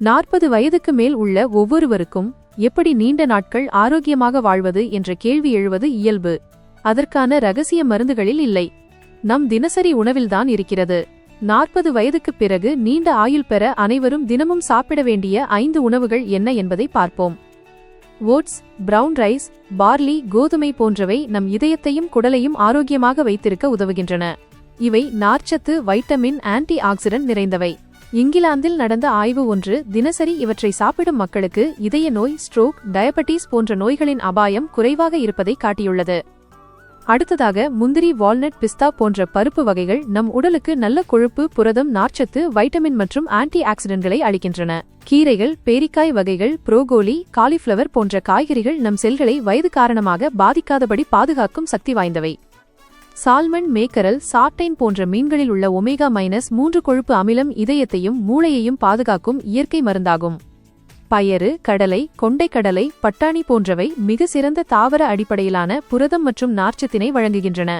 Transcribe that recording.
நாற்பது வயதுக்கு மேல் உள்ள ஒவ்வொருவருக்கும் எப்படி நீண்ட நாட்கள் ஆரோக்கியமாக வாழ்வது என்ற கேள்வி எழுவது இயல்பு. அதற்கான ரகசிய மருந்துகளில் இல்லை. நம் தினசரி உணவில்தான் இருக்கிறது. நாற்பது வயதுக்குப் பிறகு நீண்ட ஆயுள் பெற அனைவரும் தினமும் சாப்பிட வேண்டிய ஐந்து உணவுகள் என்ன என்பதை பார்ப்போம். ஓட்ஸ் பிரவுன் ரைஸ் பார்லி கோதுமை போன்றவை நம் இதயத்தையும் குடலையும் ஆரோக்கியமாக வைத்திருக்க உதவுகின்றன. இவை நார்ச்சத்து வைட்டமின் ஆன்டி ஆக்சிடென்ட் நிறைந்தவை. இங்கிலாந்தில் நடந்த ஆய்வு ஒன்று தினசரி இவற்றை சாப்பிடும் மக்களுக்கு இதய நோய் ஸ்ட்ரோக் டயபெட்டிஸ் போன்ற நோய்களின் அபாயம் குறைவாக இருப்பதை காட்டியுள்ளது. அடுத்ததாக முந்திரி வால்நட் பிஸ்தா போன்ற பருப்பு வகைகள் நம் உடலுக்கு நல்ல கொழுப்பு புரதம் நார்ச்சத்து வைட்டமின் மற்றும் ஆன்டி ஆக்சிடென்ட்களை அளிக்கின்றன. கீரைகள் பேரிக்காய் வகைகள் புரோகோலி காலிஃப்ளவர் போன்ற காய்கறிகள் நம் செல்களை வயது காரணமாக பாதிக்காதபடி பாதுகாக்கும் சக்தி வாய்ந்தவை. சால்மன் மேக்கரல் சாட்டைன் போன்ற மீன்களில் உள்ள ஒமேகா மைனஸ் மூன்று கொழுப்பு அமிலம் இதயத்தையும் மூளையையும் பாதுகாக்கும் இயற்கை மருந்தாகும். பயறு கடலை கொண்டைக்கடலை பட்டாணி போன்றவை மிக சிறந்த தாவர அடிப்படையிலான புரதம் மற்றும் நார்ச்சத்தினை வழங்குகின்றன.